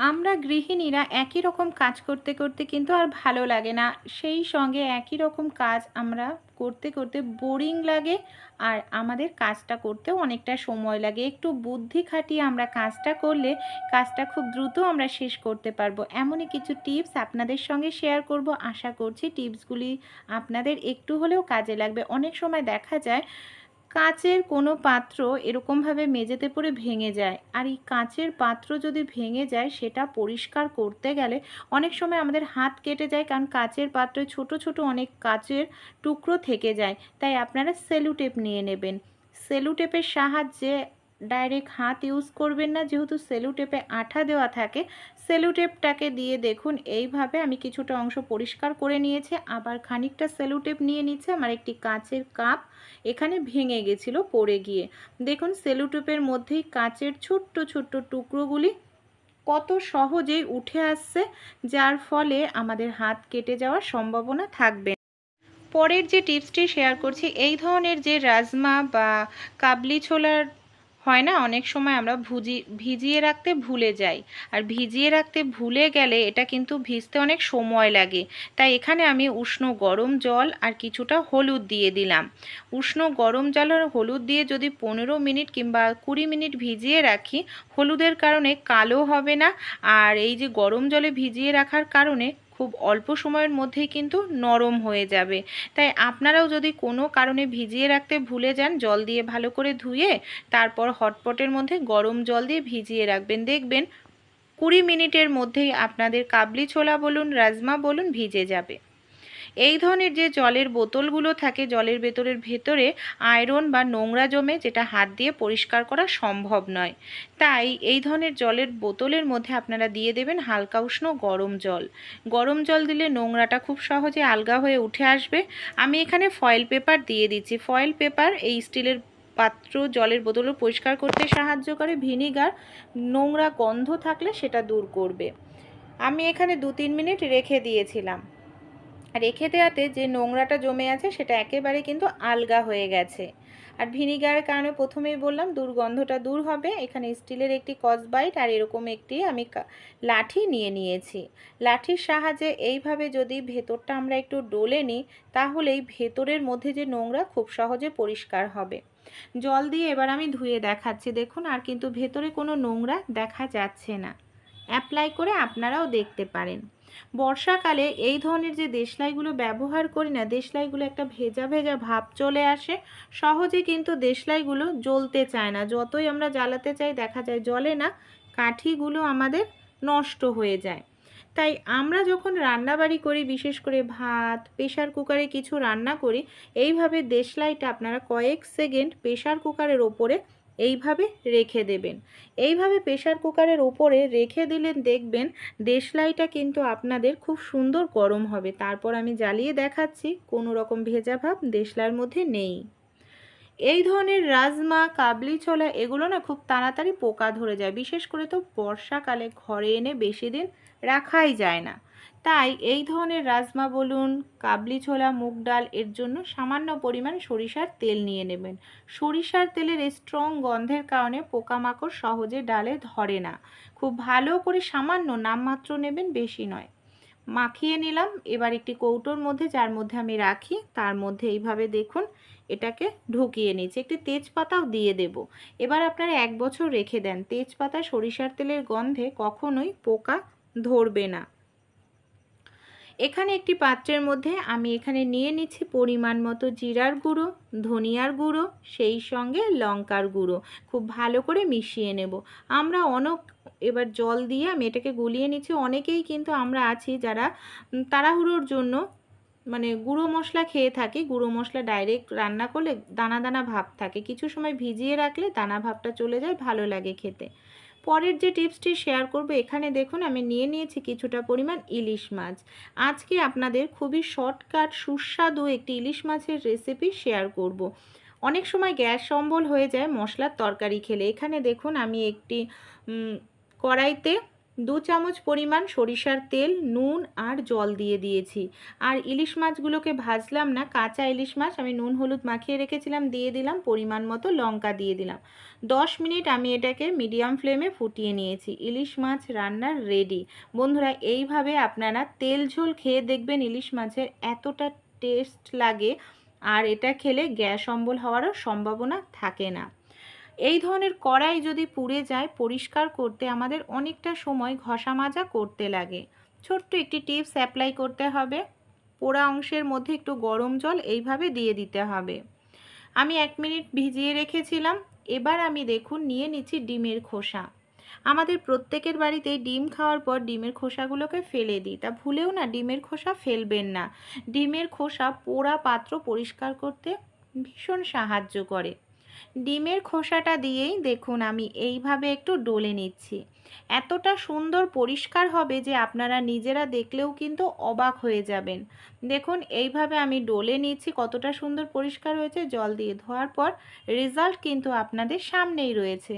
আমরা গৃহিণীরা একই রকম কাজ করতে করতে কিন্তু আর ভালো লাগে না। সেই সঙ্গে একই রকম কাজ আমরা করতে করতে বোরিং লাগে আর আমাদের কাজটা করতেও অনেকটা সময় লাগে। একটু বুদ্ধি খাটিয়ে আমরা কাজটা করলে কাজটা খুব দ্রুত আমরা শেষ করতে পারব। এমনই কিছু টিপস আপনাদের সঙ্গে শেয়ার করব। আশা করছি টিপসগুলি আপনাদের একটু হলেও কাজে লাগবে। অনেক সময় দেখা যায় কাচের কোনো পাত্র এরকমভাবে মেঝেতে পড়ে ভেঙে যায়। আর এই কাঁচের পাত্র যদি ভেঙে যায়, সেটা পরিষ্কার করতে গেলে অনেক সময় আমাদের হাত কেটে যায়, কারণ কাঁচের পাত্রে ছোট ছোট অনেক কাঁচের টুকরো থেকে যায়। তাই আপনারা সেলুটেপ নিয়ে নেবেন। সেলুটেপের সাহায্যে ডাইরেক্ট হাত ইউজ করবেন না। যেহেতু সেলুটেপে আঠা দেওয়া থাকে, সেলুটেপটাকে দিয়ে দেখুন, এইভাবে আমি কিছুটা অংশ পরিষ্কার করে নিয়েছি। আবার খানিকটা সেলুটেপ নিয়ে নিচ্ছে, আমার একটি কাঁচের কাপ এখানে ভেঙে গেছিল, পড়ে গিয়ে। দেখুন, সেলুটেপের মধ্যেই কাঁচের ছোট্ট ছোট্ট টুকরোগুলি কত সহজেই উঠে আসছে, যার ফলে আমাদের হাত কেটে যাওয়ার সম্ভাবনা থাকবে। পরের যে টিপসটি শেয়ার করছি, এই ধরনের যে রাজমা বা কাবলি ছোলার হয় না? অনেক সময় আমরা ভুজি, ভিজিয়ে রাখতে ভুলে যাই। আর ভিজিয়ে রাখতে ভুলে গেলে এটা কিন্তু ভিজতে অনেক সময় লাগে। তাই এখানে আমি উষ্ণ গরম জল আর কিছুটা হলুদ দিয়ে দিলাম। উষ্ণ গরম জল আর হলুদ দিয়ে যদি পনেরো মিনিট কিংবা কুড়ি মিনিট ভিজিয়ে রাখি, হলুদের কারণে কালো হবে না। আর এই যে গরম জলে ভিজিয়ে রাখার কারণে খুব অল্প সময়ের মধ্যেই কিন্তু নরম হয়ে যাবে। তাই আপনারাও যদি কোনো কারণে ভিজিয়ে রাখতে ভুলে যান, জল দিয়ে ভালো করে ধুয়ে তারপর হটপটের মধ্যে গরম জল দিয়ে ভিজিয়ে রাখবেন। দেখবেন কুড়ি মিনিটের মধ্যেই আপনাদের কাবলি ছোলা বলুন, রাজমা বলুন, ভিজে যাবে। এই ধরনের যে জলের বোতলগুলো থাকে, জলের ভেতরের ভেতরে আয়রন বা নোংরা জমে যেটা হাত দিয়ে পরিষ্কার করা সম্ভব নয়। তাই এই ধরনের জলের বোতলের মধ্যে আপনারা দিয়ে দেবেন হালকা উষ্ণ গরম জল। গরম জল দিলে নোংরাটা খুব সহজে আলগা হয়ে উঠে আসবে। আমি এখানে ফয়েল পেপার দিয়ে দিচ্ছি। ফয়েল পেপার এই স্টিলের পাত্র জলের বোতলও পরিষ্কার করতে সাহায্য করে। ভিনিগার, নোংরা গন্ধ থাকলে সেটা দূর করবে। আমি এখানে দু তিন মিনিট রেখে দিয়েছিলাম। রেখে দেওয়াতে যে নোংরাটা জমে আছে সেটা একেবারে কিন্তু আলগা হয়ে গেছে। আর ভিনিগারের কারণে প্রথমেই বললাম দুর্গন্ধটা দূর হবে। এখানে স্টিলের একটি কসবাইট আর এরকম একটি আমি লাঠি নিয়ে নিয়েছি। লাঠির সাহায্যে এইভাবে যদি ভেতরটা আমরা একটু ডলে নিই, তাহলেই ভেতরের মধ্যে যে নোংরা খুব সহজে পরিষ্কার হবে। জল দিয়ে এবার আমি ধুয়ে দেখাচ্ছি। দেখুন, আর কিন্তু ভেতরে কোনো নোংরা দেখা যাচ্ছে না। অ্যাপ্লাই করে আপনারাও দেখতে পারেন। বর্ষাকালে এই ধরনের যে দেশলাইগুলো ব্যবহার করি না, দেশলাইগুলো একটা ভেজা ভেজা ভাব চলে আসে। সহজে কিন্তু দেশলাইগুলো জ্বলতে চায় না। যতই আমরা জ্বালাতে চাই, দেখা যায় জলে না, কাঠিগুলো আমাদের নষ্ট হয়ে যায়। তাই আমরা যখন রান্নাবাড়ি করি, বিশেষ করে ভাত প্রেশার কুকারে কিছু রান্না করি, এইভাবে দেশলাইটা আপনারা কয়েক সেকেন্ড প্রেশার কুকারের ওপরে এইভাবে রেখে দেবেন। এইভাবে প্রেশার কুকারের ওপরে রেখে দিলেন, দেখবেন দেশলাইটা কিন্তু আপনাদের খুব সুন্দর গরম হবে। তারপর আমি জ্বালিয়ে দেখাচ্ছি, কোনো রকম ভেজা ভাব দেশলার মধ্যে নেই। এই ধরনের রাজমা, কাবলি ছোলা এগুলো না খুব তাড়াতাড়ি পোকা ধরে যায়। বিশেষ করে তো বর্ষাকালে ঘরে এনে বেশি দিন রাখাই যায় না। তাই এই ধরনের রাজমা বলুন, কাবলি ছোলা, মুগ ডাল এর জন্য সামান্য পরিমাণ সরিষার তেল নিয়ে নেবেন। সরিষার তেলের স্ট্রং গন্ধের কারণে পোকামাকড় সহজে ডালে ধরে না। খুব ভালো করে সামান্য নামমাত্র নেবেন, বেশি নয়। মাখিয়ে নিলাম। এবার একটি কৌটোর মধ্যে, যার মধ্যে আমি রাখি, তার মধ্যে এইভাবে দেখুন, এটাকে ঢুকিয়ে নিচ্ছি একটি তেজপাতাও দিয়ে দেব। এবার আপনারা এক বছর রেখে দেন। তেজপাতা সরিষার তেলের গন্ধে কখনোই পোকা ধরবে না। এখানে একটি পাত্রের মধ্যে আমি এখানে নিয়ে নিচ্ছি পরিমাণ মতো জিরার গুঁড়ো, ধনিয়ার গুঁড়ো, সেই সঙ্গে লঙ্কার গুঁড়ো। খুব ভালো করে মিশিয়ে নেব। আমরা অনেক এবার জল দিয়ে আমি এটাকে গুলিয়ে নিচ্ছি। অনেকেই কিন্তু আমরা আছি যারা তাড়াহুড়োর জন্য মানে গুঁড়ো মশলা খেয়ে থাকি। গুঁড়ো মশলা ডাইরেক্ট রান্না করলে দানা দানা ভাব থাকে। কিছু সময় ভিজিয়ে রাখলে দানা ভাবটা চলে যায়, ভালো লাগে খেতে। পরের যে টিপসটি শেয়ার করব, এখানে দেখুন আমি নিয়ে নিয়েছি কিছুটা পরিমাণ ইলিশ মাছ আজকে আপনাদের খুবই শর্টকাট, সুস্বাদু একটি ইলিশ মাছের রেসিপি শেয়ার করব। অনেক সময় গ্যাস অম্বল হয়ে যায় মশলার তরকারি খেলে এখানে দেখুন আমি একটি কড়াইতে দু চামচ পরিমাণ সরিষার তেল, নুন আর জল দিয়ে দিয়েছি। আর ইলিশ মাছগুলোকে ভাজলাম না, কাঁচা ইলিশ মাছ আমি নুন, হলুদ মাখিয়ে রেখেছিলাম, দিয়ে দিলাম, পরিমাণ মতো লঙ্কা দিয়ে দিলাম। দশ মিনিট আমি এটাকে মিডিয়াম ফ্লেমে ফুটিয়ে নিয়েছি। ইলিশ মাছ রান্নার রেডি বন্ধুরা, এইভাবে আপনারা তেল ঝোল খেয়ে দেখবেন ইলিশ মাছের এতটা টেস্ট লাগে, আর এটা খেলে গ্যাস অম্বল হওয়ারও সম্ভাবনা থাকে না। এই ধরনের কড়াই যদি পুড়ে যায় পরিষ্কার করতে আমাদের অনেকটা সময় ঘষা মাজা করতে লাগে। ছোট্ট একটি টিপস অ্যাপ্লাই করতে হবে। পোড়া অংশের মধ্যে একটু গরম জল এইভাবে দিয়ে দিতে হবে। আমি এক মিনিট ভিজিয়ে রেখেছিলাম। এবার আমি দেখুন নিয়ে নিচ্ছি ডিমের খোসা। আমাদের প্রত্যেকের বাড়িতেই ডিম খাওয়ার পর ডিমের খোসাগুলোকে ফেলে দিই। তা ভুলেও না ডিমের খোসা ফেলবেন না। ডিমের খোসা পোড়া পাত্র পরিষ্কার করতে ভীষণ সাহায্য করে। ডিমের খোসাটা দিয়েই দেখুন আমি এইভাবে একটু ডলে নিচ্ছি। এতটা সুন্দর পরিষ্কার হবে যে আপনারা নিজেরা দেখলেও কিন্তু অবাক হয়ে যাবেন। দেখুন এইভাবে আমি ডলে নিচ্ছি, কতটা সুন্দর পরিষ্কার হয়েছে। জল দিয়ে ধোয়ার পর রেজাল্ট কিন্তু আপনাদের সামনেই রয়েছে।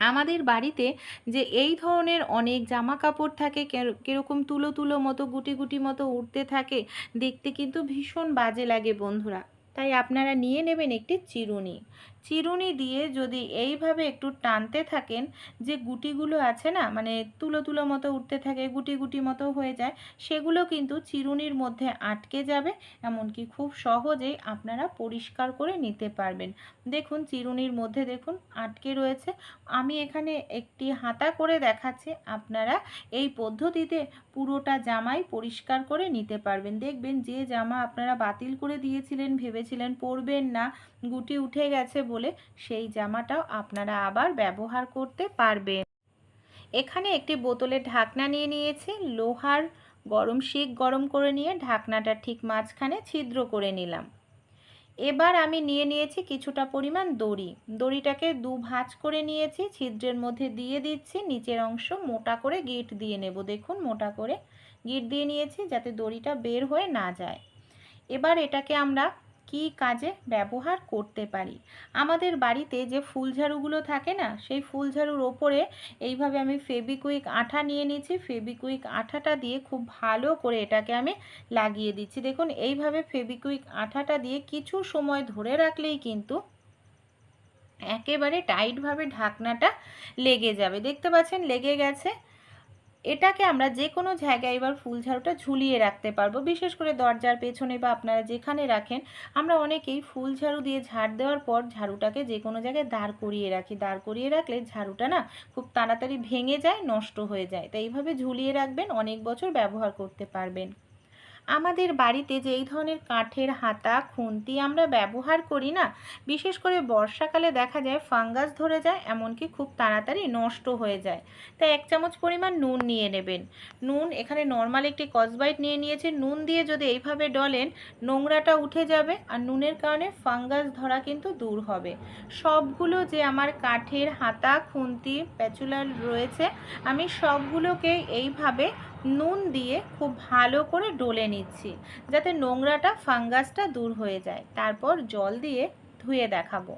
আমাদের বাড়িতে যে এই ধরনের অনেক জামা কাপড় থাকে কীরকম তুলো তুলো মতো, গুটি গুটি মতো উঠতে থাকে, দেখতে কিন্তু ভীষণ বাজে লাগে বন্ধুরা। তাই আপনারা নিয়ে নেবেন একটি চিরুনি। চিরুনি দিয়ে যদি এইভাবে একটু টানতে থাকেন, যে গুটিগুলো আছে না মানে তুলো তুলো মতো উঠতে থাকে, গুটি গুটি মতো হয়ে যায়, সেগুলো কিন্তু চিরুনির মধ্যে আটকে যাবে। এমনকি খুব সহজেই আপনারা পরিষ্কার করে নিতে পারবেন। দেখুন, চিরুনির মধ্যে দেখুন আটকে রয়েছে। আমি এখানে একটি হাতা করে দেখাচ্ছি। আপনারা এই পদ্ধতিতে পুরোটা জামাই পরিষ্কার করে নিতে পারবেন। দেখবেন যে জামা আপনারা বাতিল করে দিয়েছিলেন, ভেবেছিলেন পরবেন না, গুটি উঠে গেছে বলে সেই জামাটাও আপনারা আবার ব্যবহার করতে পারবেন। এখানে একটি বোতলের ঢাকনা নিয়ে নিয়েছি, লোহার গরম শিক গরম করে নিয়ে ঢাকনাটা ঠিক মাঝখানে ছিদ্র করে নিলাম। এবার আমি নিয়ে নিয়েছি কিছুটা পরিমাণ দড়ি। দড়িটাকে দু ভাঁজ করে নিয়েছি, ছিদ্রের মধ্যে দিয়ে দিচ্ছি, নিচের অংশ মোটা করে গিট দিয়ে নেব। দেখুন, মোটা করে গিট দিয়ে নিয়েছি যাতে দড়িটা বের হয়ে না যায়। এবার এটাকে আমরা কি কাজে ব্যবহার করতে পারি? আমাদের বাড়িতে যে ফুলঝাড়ুগুলো থাকে না, সেই ফুলঝাড়ুর ওপরে এইভাবে আমি ফেবিকুইক আঠা নিয়ে নিয়েছি। ফেবিকুইক আঠাটা দিয়ে খুব ভালো করে এটাকে আমি লাগিয়ে দিচ্ছি। দেখুন, এইভাবে ফেবিকুইক আঠাটা দিয়ে কিছু সময় ধরে রাখলেই কিন্তু একেবারে টাইটভাবে ঢাকনাটা লেগে যাবে। দেখতে পাচ্ছেন, লেগে গেছে। এটাকে আমরা যে কোনো জায়গায় এবার ফুল ঝাড়ুটা ঝুলিয়ে রাখতে পারব। বিশেষ করে দরজার পেছনে বা আপনারা যেখানে রাখেন, আমরা অনেকেই ফুল ঝাড়ু দিয়ে ঝাড় দেওয়ার পর ঝাড়ুটাকে যে কোনো জায়গায় দাঁড় করিয়ে রাখি। দাঁড় করিয়ে রাখলে ঝাড়ুটা না খুব তাড়াতাড়ি ভেঙে যায়, নষ্ট হয়ে যায়। তাই এইভাবে ঝুলিয়ে রাখবেন, অনেক বছর ব্যবহার করতে পারবেন। আমাদের বাড়িতে যে এই ধরনের কাঠের হাতা, খুন্তি আমরা ব্যবহার করি না, বিশেষ করে বর্ষাকালে দেখা যায় ফাঙ্গাস ধরে যায়, এমনকি খুব তাড়াতাড়ি নষ্ট হয়ে যায়। তাই এক চামচ পরিমাণ নুন নিয়ে নেবেন। নুন এখানে নর্মাল একটি কসবাইট নিয়ে নিয়েছে। নুন দিয়ে যদি এইভাবে ডলেন, নোংরাটা উঠে যাবে আর নুনের কারণে ফাঙ্গাস ধরা কিন্তু দূর হবে। সবগুলো যে আমার কাঠের হাতা, খুন্তি, প্যাচুলার রয়েছে, আমি সবগুলোকে এইভাবে নুন দিয়ে খুব ভালো করে ডলে নিচ্ছি, যাতে নোংরাটা, ফাঙ্গাসটা দূর হয়ে যায়। তারপর জল দিয়ে ধুয়ে দেখাবো।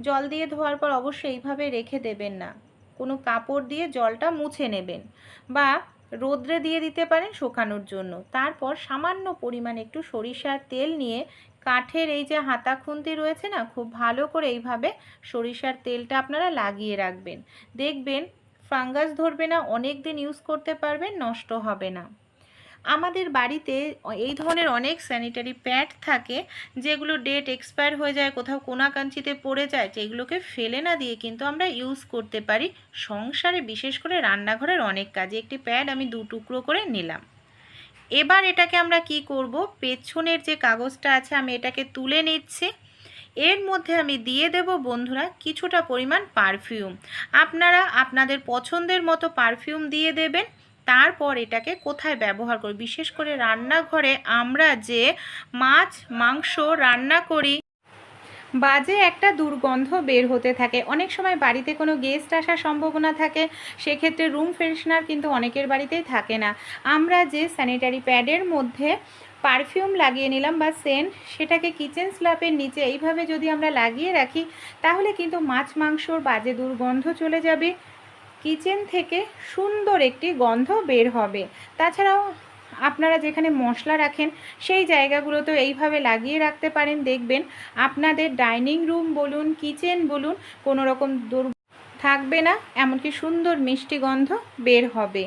জল দিয়ে ধোয়ার পর অবশ্যই এইভাবে রেখে দেবেন না। কোনো কাপড় দিয়ে জলটা মুছে নেবেন বা রোদ্রে দিয়ে দিতে পারেন শুকানোর জন্য। তারপর সামান্য পরিমাণ একটু সরিষার তেল নিয়ে কাঠের এই যে হাতা খুন্তি রয়েছে না, খুব ভালো করে এইভাবে সরিষার তেলটা আপনারা লাগিয়ে রাখবেন। দেখবেন ফাঙ্গাস ধরবে না, অনেক দিন ইউজ করতে পারবেন নষ্ট হবে না। আমাদের বাড়িতে এই ধরনের অনেক স্যানিটারি প্যাড থাকে, যেগুলো ডেট এক্সপায়ার হয়ে যায়, কোথাও কোনাকাঞ্চিতে পড়ে যায়, যেগুলোকে ফেলে না দিয়ে কিন্তু আমরা ইউজ করতে পারি সংসারে, বিশেষ করে রান্নাঘরের অনেক কাজে। একটি প্যাড আমি দু টুকরো করে নিলাম। এবার এটাকে আমরা কি করব? পেছনের যে কাগজটা আছে, আমি এটাকে তুলে নিচ্ছি। এর মধ্যে আমি দিয়ে দেব বন্ধুরা কিছুটা পরিমাণ পারফিউম। আপনারা আপনাদের পছন্দের মতো পারফিউম দিয়ে দেবেন, তারপর এটাকে কোথায় ব্যবহার করি বিশেষ করে রান্নাঘরে আমরা যে মাছ, মাংস রান্না করি, বাজে একটা দুর্গন্ধ বের হতে থাকে। অনেক সময় বাড়িতে কোনো গেস্ট আসার সম্ভাবনা থাকে, সেক্ষেত্রে রুম ফ্রেশনার কিন্তু অনেকের বাড়িতেই থাকে না। আমরা যে স্যানিটারি প্যাডের মধ্যে পারফিউম লাগিয়ে নিলাম বা সেন্ট, সেটাকে কিচেন স্ল্যাপের নিচে এইভাবে যদি আমরা লাগিয়ে রাখি, তাহলে কিন্তু মাছ মাংসর বাজে দুর্গন্ধ চলে যাবে। কিচেন থেকে সুন্দর একটি গন্ধ বের হবে। তাছাড়াও আপনারা যেখানে মশলা রাখেন, সেই জায়গাগুলোতেও এইভাবে লাগিয়ে রাখতে পারেন। দেখবেন আপনাদের ডাইনিং রুম বলুন, কিচেন বলুন, কোনো রকম দুর থাকবে না, এমনকি সুন্দর মিষ্টি গন্ধ বের হবে।